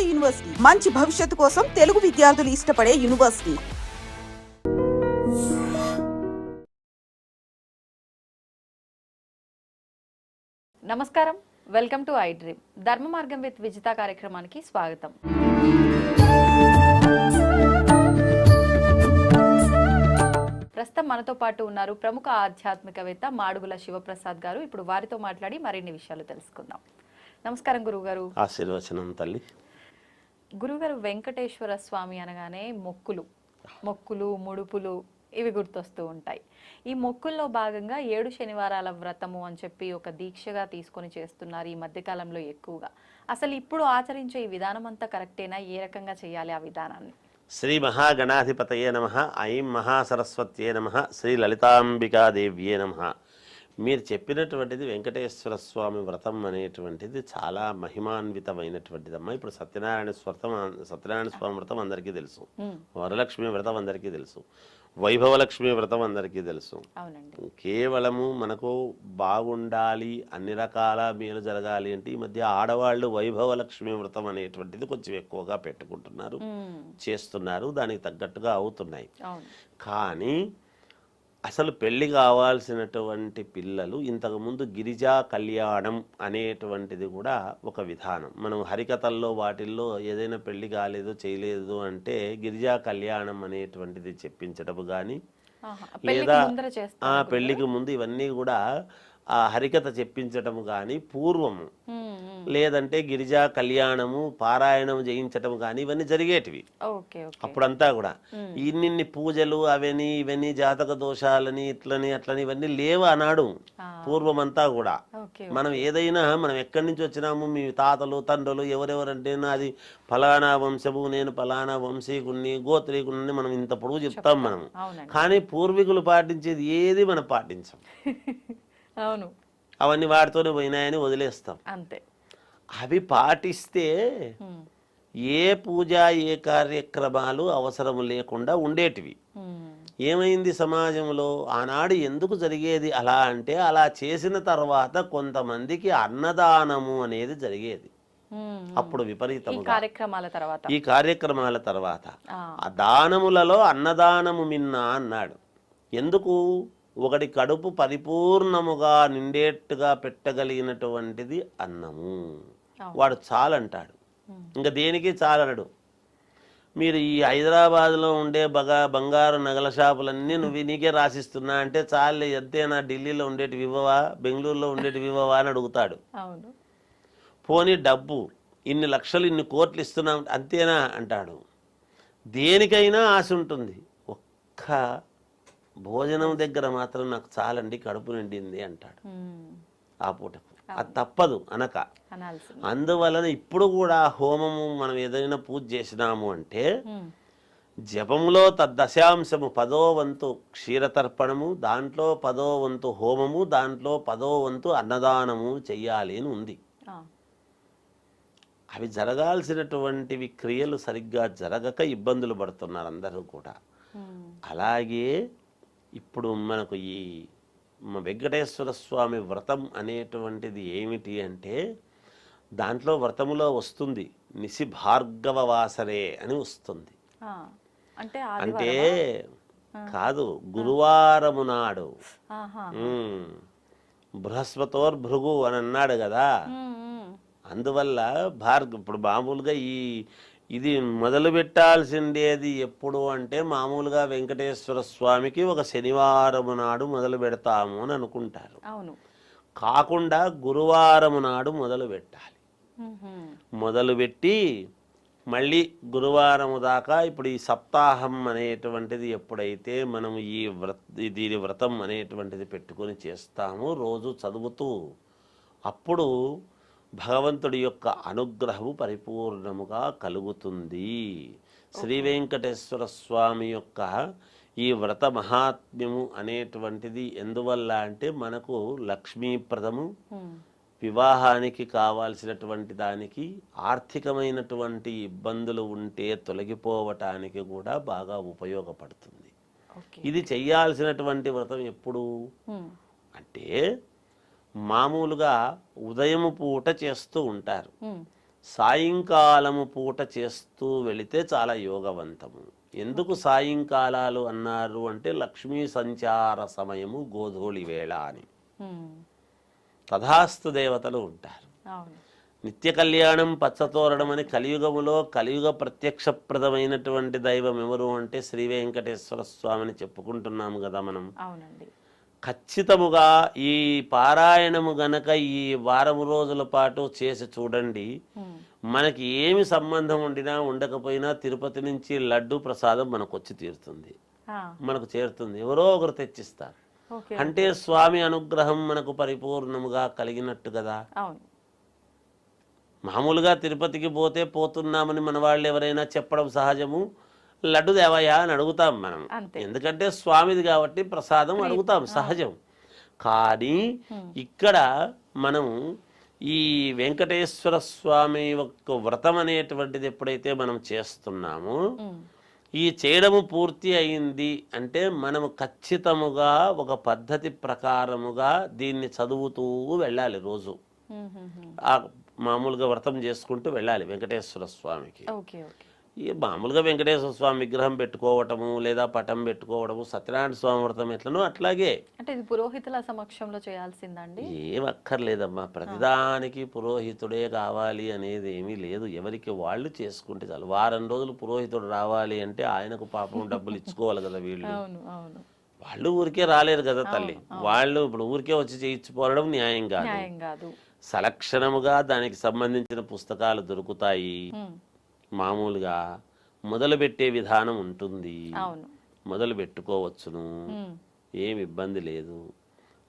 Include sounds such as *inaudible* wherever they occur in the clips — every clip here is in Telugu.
నాడు యూనివర్సిటీ. మంచి భవిష్యత్తు కోసం తెలుగు విద్యార్థులు ఇష్టపడే యూనివర్సిటీ. నమస్కారం. Welcome to I dream. ధర్మ మార్గం విత్ విజిత కార్యక్రమానికి స్వాగతం. ప్రస్తుతం మనతో పాటు ఉన్నారు ప్రముఖ ఆధ్యాత్మికవేత్త మాడుగుల శివప్రసాద్ గారు. ఇప్పుడు వారితో మాట్లాడి మరిన్ని విషయాలు తెలుసుకుందాం. నమస్కారం గురుగారు ఆశీర్వచనం తల్లి. గురుగారు వెంకటేశ్వర స్వామి అనగానే మొక్కులు. మొక్కులు ముడుపులు ఇవి గుర్తొస్తూ ఉంటాయి. ఈ మొక్కుల్లో భాగంగా ఏడు శనివారాల వ్రతము అని చెప్పి ఒక దీక్షగా తీసుకొని చేస్తున్నారు ఈ మధ్యకాలంలో ఎక్కువగా. అసలు ఇప్పుడు ఆచరించే ఈ విధానం అంతా కరెక్టేనా? ఏ రకంగా చేయాలి ఆ విధానాన్ని? శ్రీ మహాగణాధిపతయే నమ ఐం మహాసరస్వత్యే నమ శ్రీ లలితాంబికాదేవ్యే నమ. మీరు చెప్పినటువంటిది వెంకటేశ్వర స్వామి వ్రతం అనేటువంటిది చాలా మహిమాన్వితమైనటువంటిదమ్మా. ఇప్పుడు సత్యనారాయణ వ్రతం సత్యనారాయణ స్వామి వ్రతం అందరికీ తెలుసు. వరలక్ష్మి వ్రతం అందరికీ తెలుసు. వైభవలక్ష్మి వ్రతం అందరికీ తెలుసు. కేవలము మనకు బాగుండాలి అన్ని రకాల మేలు జరగాలి అంటే ఈ మధ్య ఆడవాళ్ళు వైభవలక్ష్మి వ్రతం అనేటువంటిది కొంచెం ఎక్కువగా పెట్టుకుంటున్నారు. చేస్తున్నారు. దానికి తగ్గట్టుగా అవుతున్నాయి. కానీ అసలు పెళ్ళి కావాల్సినటువంటి పిల్లలు ఇంతకుముందు గిరిజా కళ్యాణం అనేటువంటిది కూడా ఒక విధానం. మనం హరికథల్లో వాటిల్లో ఏదైనా పెళ్ళి కాలేదు చేయలేదు అంటే గిరిజా కళ్యాణం అనేటువంటిది చెప్పించటము కానీ లేదా పెళ్ళికి ముందు ఇవన్నీ కూడా ఆ హరికథ చెప్పించటం కానీ పూర్వము. లేదంటే గిరిజా కళ్యాణము పారాయణం చేయించటం కానీ ఇవన్నీ జరిగేటివి. అప్పుడంతా కూడా. ఇన్నిన్ని పూజలు అవని ఇవన్నీ జాతక దోషాలని ఇట్లని అట్లని ఇవన్నీ లేవు అన్నాడు. పూర్వమంతా కూడా. మనం ఏదైనా మనం ఎక్కడి నుంచి వచ్చినాము? మీ తాతలు తండ్రులు ఎవరెవరంటే నాది ఫలానా వంశము నేను ఫలానా వంశీకుణ్ణి గోత్రీకుణ్ణి మనం ఇంత పొడుగు చెప్తాం మనం కానీ పూర్వీకులు పాటించేది ఏది మనం పాటించం. *laughs* అవును. అవన్నీ వాటితోనే పోయినాయని వదిలేస్తాం. అంతే. అవి పాటిస్తే. ఏ పూజ ఏ కార్యక్రమాలు అవసరం లేకుండా ఉండేటివి. ఏమైంది సమాజంలో? ఆనాడు ఎందుకు జరిగేది అలా అంటే అలా చేసిన తర్వాత కొంతమందికి అన్నదానము అనేది జరిగేది. అప్పుడు ఈ విపరీతముగా కార్యక్రమాల తర్వాత. ఈ కార్యక్రమాల తర్వాత. ఆ దానములలో అన్నదానము మిన్న అన్నాడు. ఎందుకు? ఒకటి కడుపు పరిపూర్ణముగా నిండేట్టుగా పెట్టగలిగినటువంటిది అన్నము. వాడు చాలంటాడు. ఇంకా దేనికి చాలనడు మీరు ఈ హైదరాబాద్లో ఉండే బగా బంగారు నగల షాపులన్నీ నువ్వు నీకే రాసిస్తున్నా అంటే చాలే ఎంతేనా ఢిల్లీలో ఉండేటి వివవా బెంగళూరులో ఉండేటి వివవా అని అడుగుతాడు. పోనీ డబ్బు ఇన్ని లక్షలు ఇన్ని కోట్లు ఇస్తున్నాం అంతేనా? అంటాడు. దేనికైనా ఆశ ఉంటుంది. ఒక్క భోజనం దగ్గర మాత్రం నాకు చాలండి కడుపు నిండింది అంటాడు. ఆ పూటకు అది తప్పదు అనక. అందువలన ఇప్పుడు కూడా హోమము మనం ఏదైనా పూజ చేసినాము అంటే మ్మ్. జపములో తద్దశాంశము పదో వంతు క్షీరతర్పణము దాంట్లో పదో వంతు హోమము దాంట్లో పదో వంతు అన్నదానము చెయ్యాలి అని ఉంది. అవి జరగాల్సినటువంటివి క్రియలు సరిగ్గా జరగక ఇబ్బందులు పడుతున్నారు అందరూ కూడా. అలాగే ఇప్పుడు మనకు ఈ వెంకటేశ్వర స్వామి వ్రతం అనేటువంటిది ఏమిటి అంటే దాంట్లో వ్రతములో వస్తుంది నిసి భార్గవ వాసరే అని వస్తుంది అంటే? కాదు గురువారము నాడు ఆహా. ఉమ్, బృహస్పతోర్భృగు అని అన్నాడు కదా. అందువల్ల భార్గ ఇప్పుడు మామూలుగా ఈ ఇది మొదలు పెట్టాల్సిండేది ఎప్పుడు అంటే మామూలుగా వెంకటేశ్వర స్వామికి ఒక శనివారము నాడు మొదలు పెడతాము అని అనుకుంటారు. అవును. కాకుండా గురువారము నాడు మొదలు పెట్టాలి. మ్మ్. మొదలుపెట్టి మళ్ళీ గురువారము దాకా ఇప్పుడు ఈ సప్తాహం అనేటువంటిది ఎప్పుడైతే మనం ఈ వ్రత దీని వ్రతం అనేటువంటిది పెట్టుకొని చేస్తామో రోజు చదువుతూ అప్పుడు భగవంతుడి యొక్క అనుగ్రహము పరిపూర్ణముగా కలుగుతుంది. శ్రీ వెంకటేశ్వర స్వామి యొక్క ఈ వ్రత మహాత్మ్యము అనేటువంటిది ఎందువల్ల అంటే మనకు లక్ష్మీప్రదము. వివాహానికి కావాల్సినటువంటి దానికి ఆర్థికమైనటువంటి ఇబ్బందులు ఉంటే తొలగిపోవటానికి కూడా బాగా ఉపయోగపడుతుంది. ఇది చెయ్యాల్సినటువంటి వ్రతం ఎప్పుడు. అంటే మామూలుగా ఉదయం పూట చేస్తూ ఉంటారు. సాయంకాలము పూట చేస్తూ వెళితే చాలా యోగవంతము. ఎందుకు సాయంకాలాలు అన్నారు అంటే లక్ష్మీ సంచార సమయము గోధూళి వేళ అని. తథాస్తు దేవతలు ఉంటారు. నిత్య కళ్యాణం పచ్చతోరణం అని కలియుగములో కలియుగ ప్రత్యక్షప్రదమైనటువంటి దైవం ఎవరు అంటే శ్రీ వెంకటేశ్వర స్వామిని చెప్పుకుంటున్నాము కదా మనం. అవునండి. ఖచ్చితముగా ఈ పారాయణము గనక ఈ వారము రోజుల పాటు చేసి చూడండి. మనకి ఏమి సంబంధం ఉండినా ఉండకపోయినా తిరుపతి నుంచి లడ్డు ప్రసాదం మనకు వచ్చి తీరుతుంది. మనకు చేరుతుంది. ఎవరో ఒకరు తెచ్చిస్తారు. అంటే స్వామి అనుగ్రహం మనకు పరిపూర్ణముగా కలిగినట్టు కదా. మామూలుగా తిరుపతికి పోతే పోతున్నామని మన వాళ్ళు ఎవరైనా చెప్పడం సహజము? లడ్డు దేవయ్యా అని అడుగుతాం మనం. ఎందుకంటే స్వామిది కాబట్టి ప్రసాదం అడుగుతాం సహజం. కానీ ఇక్కడ మనం ఈ వెంకటేశ్వర స్వామి యొక్క వ్రతం అనేటువంటిది ఎప్పుడైతే మనం చేస్తున్నామో ఈ చేయడము పూర్తి అయింది అంటే మనము ఖచ్చితముగా ఒక పద్ధతి ప్రకారముగా దీన్ని చదువుతూ వెళ్ళాలి రోజు. ఆ మామూలుగా వ్రతం చేసుకుంటూ వెళ్ళాలి వెంకటేశ్వర స్వామికి. ఈ మామూలుగా వెంకటేశ్వర స్వామి విగ్రహం పెట్టుకోవటము లేదా పటం పెట్టుకోవడము సత్యనారాయణ స్వామి వ్రతం ఎట్లనో అట్లాగే. అంటే ఇది పురోహితుల సమక్షంలో చేయాల్సిందండి? ఏం అక్కర్లేదమ్మా. ప్రతిదానికి పురోహితుడే కావాలి అనేది ఏమీ లేదు. ఎవరికి వాళ్ళు చేసుకుంటే చాలు. వారం రోజులు పురోహితుడు రావాలి అంటే ఆయనకు పాపం డబ్బులు ఇచ్చుకోవాలి కదా వీళ్ళు. అవును అవును. వాళ్ళు ఊరికే రాలేరు కదా తల్లి. వాళ్ళు ఇప్పుడు ఊరికే వచ్చి చేయించుకోవడం న్యాయం కాదు. న్యాయం కాదు. సలక్షణముగా దానికి సంబంధించిన పుస్తకాలు దొరుకుతాయి. మామూలుగా మొదలుపెట్టే విధానం ఉంటుంది. మొదలు పెట్టుకోవచ్చును ఉమ్, ఏం ఇబ్బంది లేదు.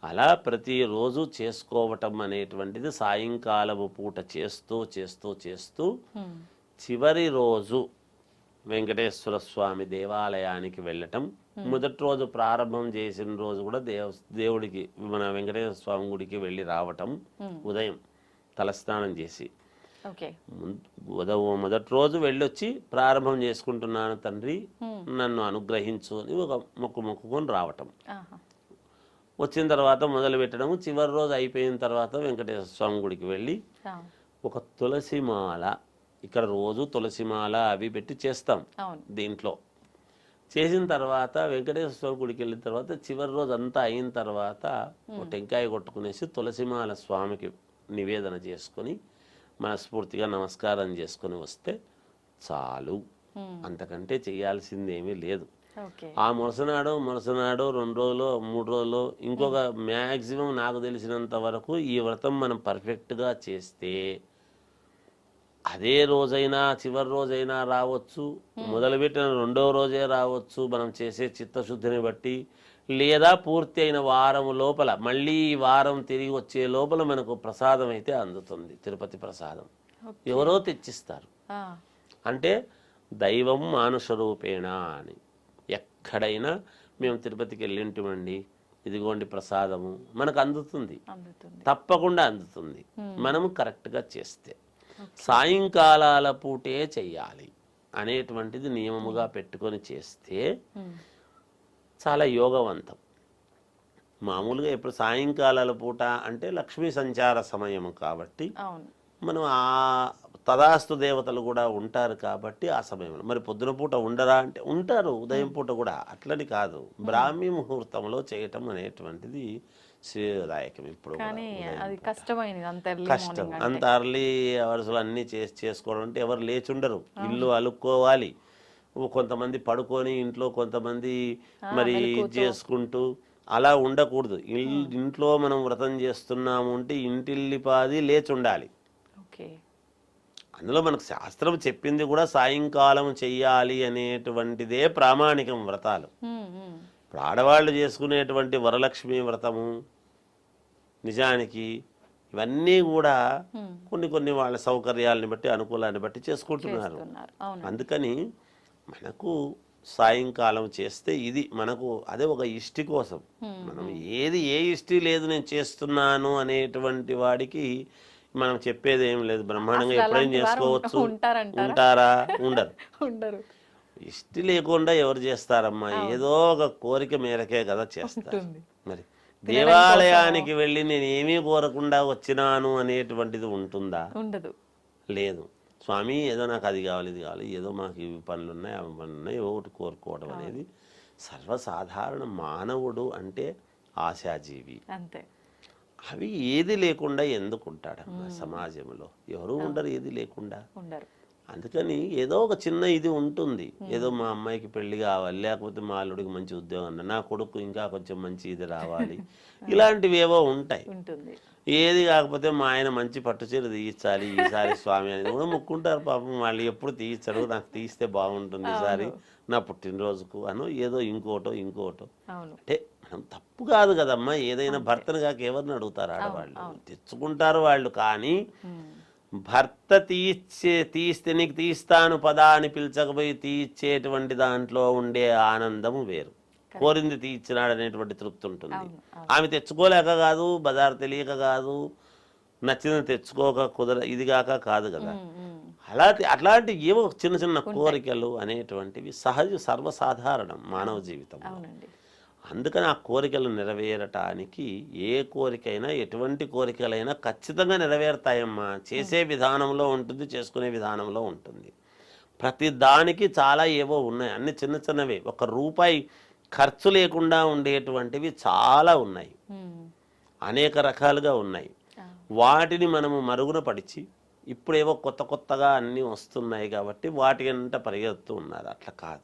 అలా ప్రతిరోజు చేసుకోవటం అనేటువంటిది సాయంకాలము పూట చేస్తూ చేస్తూ చేస్తూ చివరి రోజు వెంకటేశ్వర స్వామి దేవాలయానికి వెళ్ళటం. మొదటి రోజు ప్రారంభం చేసిన రోజు కూడా దేవ దేవుడికి మన వెంకటేశ్వర స్వామి గుడికి వెళ్ళి రావటం ఉదయం తలస్నానం చేసి మొదటి రోజు వెళ్ళొచ్చి ప్రారంభం చేసుకుంటున్నాను తండ్రి నన్ను అనుగ్రహించు అని ఒక మొక్కు మొక్కుకొని రావటం. వచ్చిన తర్వాత మొదలు పెట్టడము చివరి రోజు అయిపోయిన తర్వాత వెంకటేశ్వర స్వామి గుడికి వెళ్ళి ఒక తులసి మాల ఇక్కడ రోజు తులసి మాల అవి పెట్టి చేస్తాం దీంట్లో. చేసిన తర్వాత వెంకటేశ్వర స్వామి గుడికి వెళ్ళిన తర్వాత చివరి రోజు అంతా అయిన తర్వాత ఒక టెంకాయ కొట్టుకునేసి తులసిమాల స్వామికి నివేదన చేసుకొని మనస్ఫూర్తిగా నమస్కారం చేసుకొని వస్తే చాలు. ఉమ్, అంతకంటే చేయాల్సింది ఏమీ లేదు ఆ మురసనాడు మురసనాడు రెండు రోజులు మూడు రోజులు ఇంకొక మ్యాక్సిమం నాకు తెలిసినంత వరకు ఈ వ్రతం మనం పర్ఫెక్ట్గా చేస్తే అదే రోజైనా చివరి రోజైనా రావచ్చు. మొదలుపెట్టిన రెండో రోజే రావచ్చు మనం చేసే చిత్తశుద్ధిని బట్టి. లేదా పూర్తి అయిన వారం లోపల మళ్ళీ వారం తిరిగి వచ్చే లోపల మనకు ప్రసాదం అయితే అందుతుంది తిరుపతి ప్రసాదం. ఎవరో తెచ్చిస్తారు. అంటే దైవం మానుష రూపేణ అని. ఎక్కడైనా మేము తిరుపతికి వెళ్ళింటిమండి ఇదిగోండి ప్రసాదము మనకు అందుతుంది. తప్పకుండా అందుతుంది. మనము కరెక్ట్గా చేస్తే. సాయంకాలాల పూటే చెయ్యాలి అనేటువంటిది నియమముగా పెట్టుకొని చేస్తే చాలా యోగవంతం. మామూలుగా ఇప్పుడు సాయంకాలాల పూట అంటే లక్ష్మీ సంచార సమయము కాబట్టి మనం ఆ తదాస్తు దేవతలు కూడా ఉంటారు కాబట్టి ఆ సమయంలో. మరి పొద్దున పూట ఉండరా అంటే ఉంటారు ఉదయం పూట కూడా అట్లని కాదు. బ్రాహ్మీ ముహూర్తంలో చేయటం అనేటువంటిది శ్రేయదాయకం ఇప్పుడు. కానీ అది కష్టమైనది అంత కష్టం. అంత అర్లీ అవర్స్లో అన్నీ చేసి చేసుకోవడం అంటే ఎవరు లేచుండరు. ఇల్లు అలుక్కోవాలి. కొంతమంది పడుకొని ఇంట్లో కొంతమంది మరి ఇది చేసుకుంటూ అలా ఉండకూడదు. ఇల్- ఇంట్లో మనం వ్రతం చేస్తున్నాము అంటే ఇంటిల్లిపాది లేచి ఉండాలి ఓకే. అందులో మనకు శాస్త్రం చెప్పింది కూడా సాయంకాలం చెయ్యాలి అనేటువంటిదే ప్రామాణికం వ్రతాలు. ఇప్పుడు ఆడవాళ్ళు చేసుకునేటువంటి వరలక్ష్మి వ్రతము నిజానికి ఇవన్నీ కూడా కొన్ని కొన్ని వాళ్ళ సౌకర్యాలని బట్టి అనుకూలాన్ని బట్టి చేసుకుంటున్నారు. అందుకని మనకు సాయంకాలం చేస్తే ఇది మనకు అదే ఒక ఇష్టి కోసం. మనం ఏది ఏ ఇష్టి లేదు నేను చేస్తున్నాను అనేటువంటి వాడికి మనం చెప్పేది ఏం లేదు. బ్రహ్మాండంగా వారు చేసుకోవచ్చు? ఉంటారా? ఉండరు. *laughs* ఉండరు. ఇష్టి లేకుండా ఎవరు చేస్తారమ్మా? ఏదో ఒక కోరిక మేరకే కదా చేస్తారు. మరి దేవాలయానికి వెళ్ళి నేను ఏమీ కోరకుండా వచ్చినాను అనేటువంటిది ఉంటుందా? ఉండదు. లేదు. స్వామి ఏదో నాకు అది కావాలి ఇది కావాలి ఏదో మాకు ఇవి పనులు ఉన్నాయి అవి పనులు ఉన్నాయి ఏవో ఒకటి కోరుకోవడం అనేది సర్వసాధారణ మానవుడు అంటే ఆశాజీవి. అంతే. అవి ఏది లేకుండా ఎందుకు ఉంటాడమ్మా సమాజంలో? ఎవరు ఉండరు ఏది లేకుండా? ఉండరు. అందుకని ఏదో ఒక చిన్న ఇది ఉంటుంది. ఏదో మా అమ్మాయికి పెళ్ళి కావాలి లేకపోతే మా అల్లుడికి మంచి ఉద్యోగం నా కొడుకు ఇంకా కొంచెం మంచి ఇది రావాలి. *laughs* ఇలాంటివి ఏవో ఉంటాయి. ఏది కాకపోతే మా ఆయన మంచి పట్టు చీర తీయించాలి ఈసారి స్వామి అనేది కూడా మొక్కుంటారు పాపం వాళ్ళు ఎప్పుడు తీయించరు నాకు తీస్తే బాగుంటుంది ఈసారి నా పుట్టినరోజుకు అను ఏదో ఇంకోటో ఇంకోటో. అంటే మనం తప్పు కాదు కదమ్మా ఏదైనా భర్తను కాక ఎవరిని అడుగుతారు ఆడవాళ్ళు? తెచ్చుకుంటారు వాళ్ళు కానీ. భర్త తీర్చే తీస్తే నీకు తీస్తాను పదా అని పిలిచకపోయి తీర్చేటువంటి దాంట్లో ఉండే ఆనందము వేరు. కోరింది తీర్చినాడు అనేటువంటి తృప్తి ఉంటుంది. ఆమె తెచ్చుకోలేక కాదు బజారు తెలియక కాదు నచ్చింది తెచ్చుకోక కుదర ఇది కాక కాదు కదా. అలాంటి అట్లాంటి ఏవో చిన్న చిన్న కోరికలు అనేటువంటివి సహజ సర్వసాధారణం మానవ జీవితం అవునండి. అందుకని ఆ కోరికలు నెరవేరటానికి ఏ కోరికైనా ఎటువంటి కోరికలైనా ఖచ్చితంగా నెరవేరుతాయమ్మా. చేసే విధానంలో ఉంటుంది చేసుకునే విధానంలో ఉంటుంది. ప్రతి దానికి చాలా ఏవో ఉన్నాయి. అన్ని చిన్న చిన్నవే. ఒక రూపాయి ఖర్చు లేకుండా ఉండేటువంటివి చాలా ఉన్నాయి. అనేక రకాలుగా ఉన్నాయి. వాటిని మనము మరుగున పడిచి ఇప్పుడేవో కొత్త కొత్తగా అన్నీ వస్తున్నాయి కాబట్టి వాటి అంట పరిగెడుతూ ఉన్నారు అట్లా కాదు.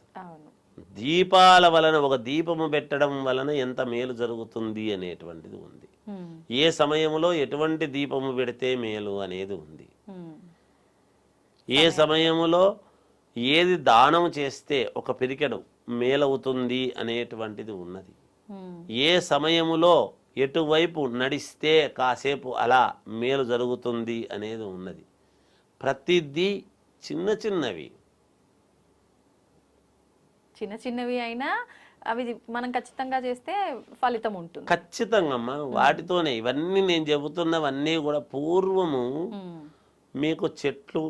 దీపాల వలన ఒక దీపము పెట్టడం వలన ఎంత మేలు జరుగుతుంది అనేటువంటిది ఉంది. ఏ సమయంలో ఎటువంటి దీపము పెడితే మేలు అనేది ఉంది. ఏ సమయంలో ఏది దానం చేస్తే ఒక పిరికెడు మేలవుతుంది అనేటువంటిది ఉన్నది. ఏ సమయములో ఎటువైపు నడిస్తే కాసేపు అలా మేలు జరుగుతుంది అనేది ఉన్నది. ప్రతిదీ చిన్న చిన్నవి. చిన్న చిన్నవి అయినా అవి మనం ఖచ్చితంగా చేస్తే ఫలితం ఉంటుంది ఖచ్చితంగా అమ్మా వాటితోనే ఇవన్నీ నేను చెబుతున్నవన్నీ కూడా పూర్వము. మీకు చెట్లు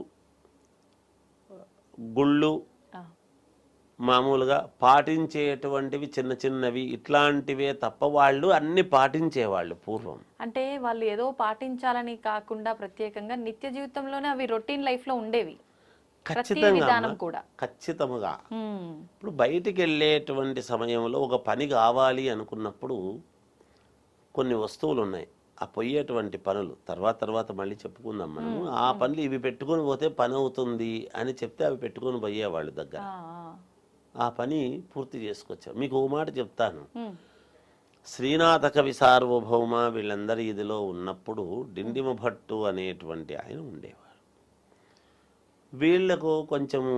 గుళ్ళు. మామూలుగా పాటించేటువంటివి చిన్న చిన్నవి ఇట్లాంటివే తప్ప వాళ్ళు అన్ని పాటించేవాళ్ళు పూర్వం అంటే వాళ్ళు ఏదో పాటించాలని కాకుండా ప్రత్యేకంగా నిత్య జీవితంలోనే అవి రొటీన్ లైఫ్లో ఉండేవి ఖచ్చితంగా. కూడా. ఖచ్చితముగా. ఇప్పుడు బయటికి వెళ్ళేటువంటి సమయంలో ఒక పని కావాలి అనుకున్నప్పుడు కొన్ని వస్తువులు ఉన్నాయి ఆ పోయేటువంటి పనులు. తర్వాత తర్వాత మళ్ళీ చెప్పుకుందాం మనం ఆ పనులు ఇవి పెట్టుకొని పోతే పని అవుతుంది అని చెప్తే అవి పెట్టుకొని పోయేవాళ్ళు దగ్గర. ఆ, పని పూర్తి చేసుకొచ్చారు మీకు ఓ మాట చెప్తాను. శ్రీనాథ కవి సార్వభౌమ వీళ్ళందరి ఇదిలో ఉన్నప్పుడు డిండిమ భట్టు అనేటువంటి ఆయన ఉండేవారు వీళ్ళకు కొంచెము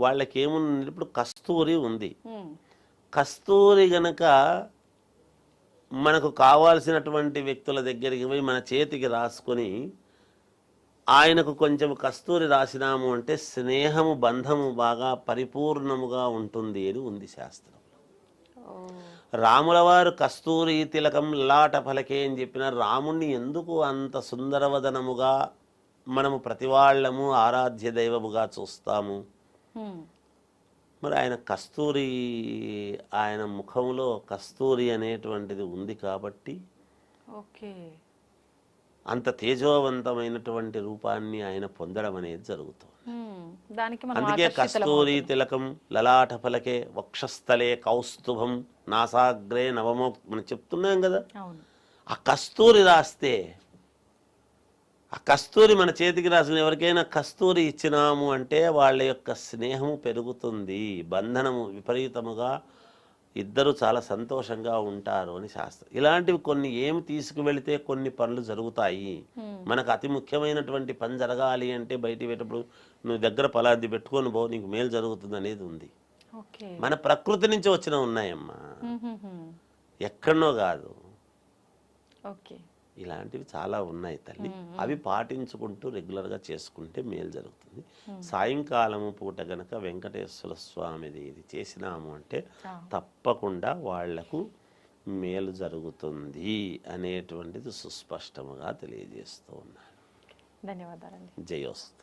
వాళ్ళకి ఏముంది ఇప్పుడు కస్తూరి ఉంది. కస్తూరి గనక మనకు కావాల్సినటువంటి వ్యక్తుల దగ్గరికి పోయి మన చేతికి రాసుకొని ఆయనకు కొంచెం కస్తూరి రాసినాము అంటే స్నేహము బంధము బాగా పరిపూర్ణముగా ఉంటుంది అని ఉంది శాస్త్రం ఓ. రాముల వారు కస్తూరి తిలకం లాట ఫలకే అని చెప్పిన రాముణ్ణి ఎందుకు అంత సుందరవదనముగా మనము ప్రతివాళ్ళము ఆరాధ్య దైవముగా చూస్తాము. మరి ఆయన కస్తూరి ఆయన ముఖంలో కస్తూరి అనేటువంటిది ఉంది కాబట్టి ఓకే. అంత తేజోవంతమైనటువంటి రూపాన్ని ఆయన పొందడం అనేది జరుగుతుంది. అందుకే కస్తూరి. తిలకం లలాట ఫలకే వక్షస్థలే కౌస్తుభం నాసాగ్రే నవమో మనం చెప్తున్నాం కదా. ఆ కస్తూరి రాస్తే ఆ కస్తూరి మన చేతికి రాసిన ఎవరికైనా కస్తూరి ఇచ్చినాము అంటే వాళ్ళ యొక్క స్నేహము పెరుగుతుంది బంధనము విపరీతముగా ఇద్దరు చాలా సంతోషంగా ఉంటారు అని శాస్త్రం. ఇలాంటివి కొన్ని ఏమి తీసుకువెళితే కొన్ని పనులు జరుగుతాయి. మనకు అతి ముఖ్యమైనటువంటి పని జరగాలి అంటే బయటికి పెట్టినప్పుడు నువ్వు దగ్గర పలాది పెట్టుకొని పో నీకు మేలు జరుగుతుంది అనేది ఉంది. మన ప్రకృతి నుంచి వచ్చిన ఉన్నాయమ్మా. ఎక్కడనో కాదు. ఓకే. ఇలాంటివి చాలా ఉన్నాయి తల్లి. అవి పాటించుకుంటూ రెగ్యులర్గా చేసుకుంటే మేలు జరుగుతుంది. సాయంకాలము పూట గనక వెంకటేశ్వర స్వామిది ఇది చేసినాము అంటే. తప్పకుండా వాళ్ళకు మేలు జరుగుతుంది అనేటువంటిది సుస్పష్టముగా తెలియజేస్తూ ఉన్నాను ధన్యవాదాలండి. జయోస్తు.